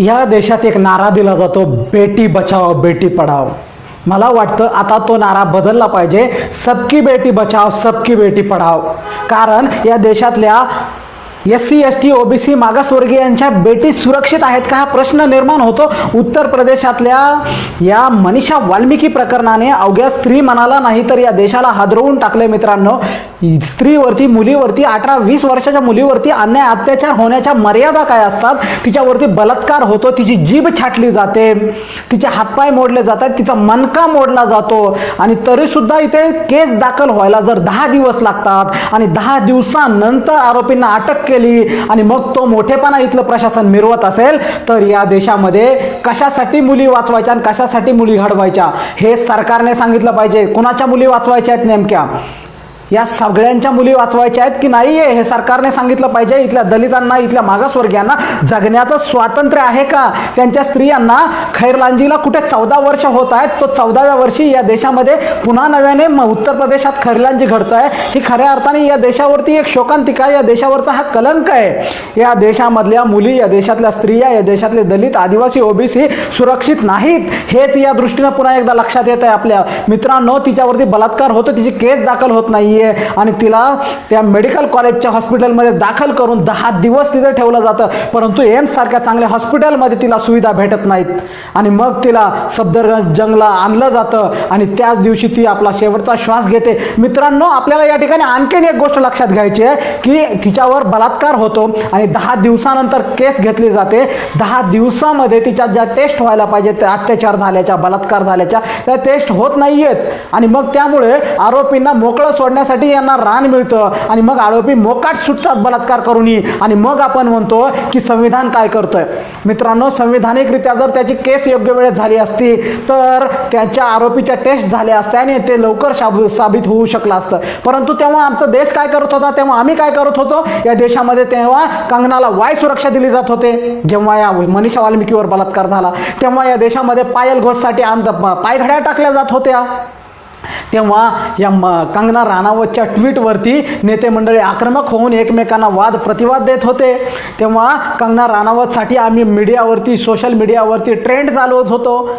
या देशात एक नारा दिला जातो बेटी बचाओ बेटी पढाओ. मला वाटतं आता तो नारा बदलला पाहिजे. सबकी बेटी बचाव सबकी बेटी पढाव कारण या देशातल्या S C S T OBC मागासवर्गीयांच्या बेटी सुरक्षित आहेत का हा प्रश्न निर्माण होतो? उत्तर प्रदेशातल्या या मनीषा वाल्मिकी प्रकरणाने अवघ्या स्त्री मनाला नाही तर या देशाला हादरवून टाकले मित्रांनो. स्त्रीवरती मुलीवरती अठरा वीस वर्षाच्या मुलीवरती अन्याय अत्याचार होण्याच्या मर्यादा काय असतात? तिच्यावरती बलात्कार होतो तिची जीभ छाटली जाते तिचे हातपाय मोडले जातात तिचा मनका मोडला जातो आणि तरी सुद्धा इथे केस दाखल व्हायला जर दहा दिवस लागतात आणि दहा दिवसानंतर आरोपींना अटक केली आणि मग तो मोठेपणा इथलं प्रशासन मिरवत असेल तर या देशामध्ये कशासाठी मुली वाचवायच्या आणि कशासाठी मुली घडवायच्या हे सरकारने सांगितलं पाहिजे. कुणाच्या मुली वाचवायच्या आहेत नेमक्या? या सगळ्यांच्या मुली वाचवायच्या आहेत की नाही हे सरकारने सांगितलं पाहिजे. इथल्या दलितांना इथल्या मागासवर्गीयांना जगण्याचं स्वातंत्र्य आहे का? त्यांच्या स्त्रियांना खैरलांजीला कुठे चौदा वर्ष होत आहेत? तो चौदाव्या वर्षी या देशामध्ये पुन्हा नव्याने उत्तर प्रदेशात खैरलांजी घडत आहे ही खऱ्या अर्थाने या देशावरती एक शोकांतिका या देशावरचा हा कलंक आहे. या देशामधल्या मुली या देशातल्या स्त्रिया या देशातले दलित आदिवासी ओबीसी सुरक्षित नाहीत. हेच या दृष्टीनं पुन्हा एकदा लक्षात येत आहे आपल्या मित्रांनो तिच्यावरती बलात्कार होतो तिची केस दाखल होत आहे आणि तिला त्या मेडिकल कॉलेजच्या हॉस्पिटलमध्ये दाखल करून दहा दिवस तिथे ठेवलं जातं. परंतु एम्ससारख्या चांगल्या हॉस्पिटलमध्ये तिला सुविधा भेटत नाहीत. आणि मग तिला सफदरजंगला आणलं जातं. आणि त्याच दिवशी ती आपला शेवटचा श्वास घेते. मित्रांनो आपल्याला या ठिकाणी आणखीन एक गोष्ट लक्षात घ्यायची आहे की तिच्यावर बलात्कार होतो आणि दहा दिवसानंतर केस घेतली जाते. दहा दिवसामध्ये तिच्या ज्या टेस्ट व्हायला पाहिजे त्या अत्याचार झाल्याच्या बलात्कार झाल्याच्या त्या टेस्ट होत नाहीयेत. आणि मग त्यामुळे आरोपींना मोकळं सोडण्यासाठी यांना रान मिळतं. आणि मग आरोपी मोकाट सुटतात बलात्कार करूनही. आणि मग आपण म्हणतो की संविधान काय करतंय? मित्रांनो संविधानिकरित्या जर त्याची केस योग्य वेळेत झाली असती तर त्याच्या आरोपीच्या टेस्ट झाल्या असत्या आणि ते लवकर शाब साबित होऊ शकलं असतं. परंतु तेव्हा आमचा देश काय करत होता? तेव्हा आम्ही काय करत होतो? या देशामध्ये तेव्हा कंगनाला वाय सुरक्षा दिली जात होते. जेव्हा या मनीषा वाल्मिकीवर बलात्कार झाला तेव्हा या देशामध्ये पायल घोषसाठी आंद पायघड्या टाकल्या जात होत्या. तेव्हा या म कंगना राणावतच्या ट्विटवरती नेते मंडळी आक्रमक होऊन एकमेकांना वाद प्रतिवाद देत होते. तेव्हा कंगना राणावतसाठी आम्ही मीडियावरती सोशल मीडियावरती ट्रेंड चालवत होतो.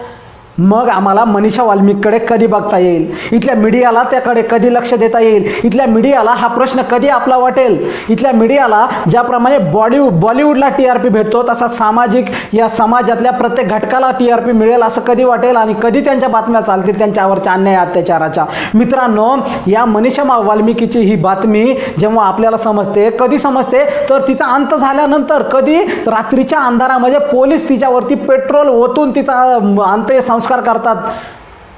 मग आम्हाला मनीषा वाल्मिककडे कधी बघता येईल? इथल्या मीडियाला त्याकडे कधी लक्ष देता येईल? इथल्या मीडियाला हा प्रश्न कधी आपला वाटेल? इथल्या मीडियाला ज्याप्रमाणे बॉलिवूड बॉलिवूडला टी आर पी भेटतो तसा सामाजिक या समाजातल्या प्रत्येक घटकाला टी आर पी मिळेल असं कधी वाटेल? आणि कधी त्यांच्या बातम्या चालतील त्यांच्यावरच्या अन्याय अत्याचाराच्या? मित्रांनो या मनीषा वाल्मिकीची ही बातमी जेव्हा आपल्याला समजते कधी समजते? तर तिचा अंत झाल्यानंतर कधी? रात्रीच्या अंधारामध्ये पोलीस तिच्यावरती पेट्रोल ओतून तिचा अंत संस्कार नमस्कार करतात.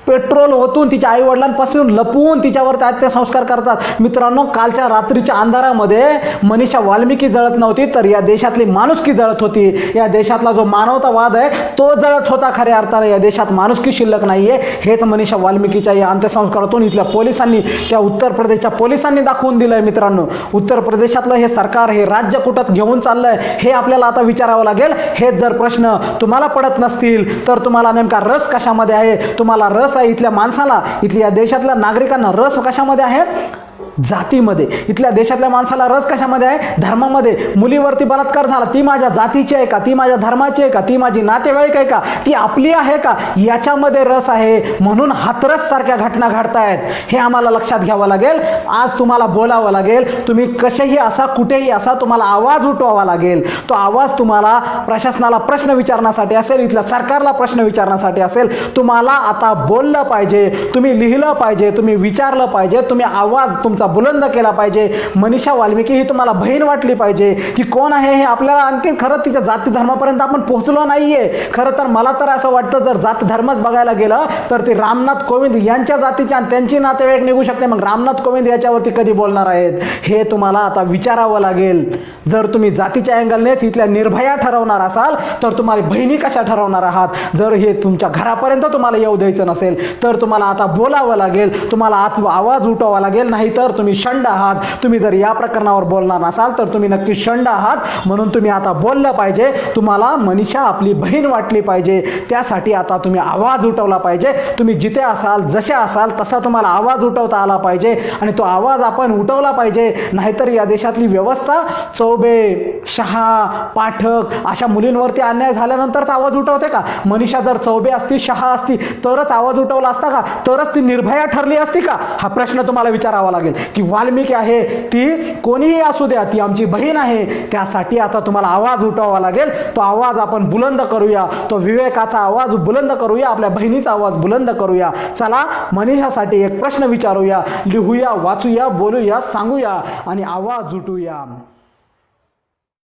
पेट्रोल ओतून तिच्या आईवडिलांपासून लपवून तिच्यावर संस्कार करतात. मित्रांनो कालच्या रात्रीच्या अंधारामध्ये मनीषा वाल्मिकी जळत नव्हती तर या देशातली माणुसकी जळत होती. या देशातला जो मानवतावाद आहे तो जळत होता खऱ्या अर्थाने. या देशात माणुसकी शिल्लक नाही आहे हेच मनीषा वाल्मिकीच्या या अंत्यसंस्कारातून इथल्या पोलिसांनी त्या उत्तर प्रदेशच्या पोलिसांनी दाखवून दिलं आहे मित्रांनो. उत्तर प्रदेशातलं हे सरकार हे राज्य कुठं घेऊन चाललं आहे हे आपल्याला आता विचारावं लागेल. हेच जर प्रश्न तुम्हाला पडत नसतील तर तुम्हाला नेमका रस कशामध्ये आहे? तुम्हाला रस इथल्या माणसाला इथल्या देशातल्या नागरिकांना रस कशामध्ये आहे? जातीमध्ये. इथल्या देशातल्या माणसाला रस कशामध्ये आहे? धर्मामध्ये. मुलीवरती बलात्कार झाला ती माझ्या जातीची आहे का? ती माझ्या धर्माची आहे का? ती माझी नातेवाईक आहे का? ती आपली आहे का? याच्यामध्ये रस आहे. म्हणून हातरस सारख्या घटना घडतायत. हे आम्हाला लक्षात घ्यावं लागेल. आज तुम्हाला बोलावं लागेल. तुम्ही कसेही असा कुठेही असा तुम्हाला आवाज उठवावा लागेल. तो आवाज तुम्हाला प्रशासनाला प्रश्न विचारण्यासाठी असेल इथल्या सरकारला प्रश्न विचारण्यासाठी असेल. तुम्हाला आता बोललं पाहिजे. तुम्ही लिहिलं पाहिजे. तुम्ही विचारलं पाहिजे. तुम्ही आवाज तुमचा बुलंद केला पाहिजे. मनीषा वाल्मिकी ही तुम्हाला बहीण वाटली पाहिजे. की कोण आहे हे आपल्याला आणखी खरं तिच्या जाती धर्मापर्यंत आपण पोहोचलो नाही आहे खरं तर मला तर असं वाटतं जर जात धर्मच बघायला गेलं तर ते रामनाथ कोविंद यांच्या जातीच्या आणि त्यांची नातेवाईक निघू शकते. मग रामनाथ कोविंद याच्यावरती कधी बोलणार आहेत? हे तुम्हाला आता विचारावं लागेल. जर तुम्ही जातीच्या अँगलनेच इथल्या निर्भया ठरवणार असाल तर तुम्हाला बहिणी कशा ठरवणार आहात? जर हे तुमच्या घरापर्यंत तुम्हाला येऊ द्यायचं नसेल तर तुम्हाला आता बोलावं लागेल. तुम्हाला आज आवाज उठवावा लागेल. नाहीतर तर तुम्ही शंड आहात तुम्ही जर या प्रकरणावर बोलणार नसाल तर तुम्ही नक्की शंड आहात. म्हणून तुम्ही आता बोललं पाहिजे. तुम्हाला मनीषा आपली बहीण वाटली पाहिजे. त्यासाठी आता तुम्ही आवाज उठवला पाहिजे. तुम्ही जिथे असाल जसे असाल तसा तुम्हाला आवाज उठवता आला पाहिजे. आणि तो आवाज आपण उठवला पाहिजे. नाहीतर या देशातली व्यवस्था चौबे शहा पाठक अशा मुलींवरती अन्याय झाल्यानंतरच आवाज उठवते का? मनीषा जर चौबे असती शहा असती तरच आवाज उठवला असता का? तरच ती निर्भया ठरली असती का? हा प्रश्न तुम्हाला विचारावा लागेल. की वाल्मिकी आहे ती कोणीही असू द्या ती आमची बहीण आहे त्यासाठी आता तुम्हाला आवाज उठवावा लागेल. तो आवाज आपण बुलंद करूया तो विवेकाचा आवाज बुलंद करूया आपल्या बहिणीचा आवाज बुलंद करूया. चला मनीषासाठी एक प्रश्न विचारूया लिहूया वाचूया बोलूया सांगूया आणि आवाज उठूया.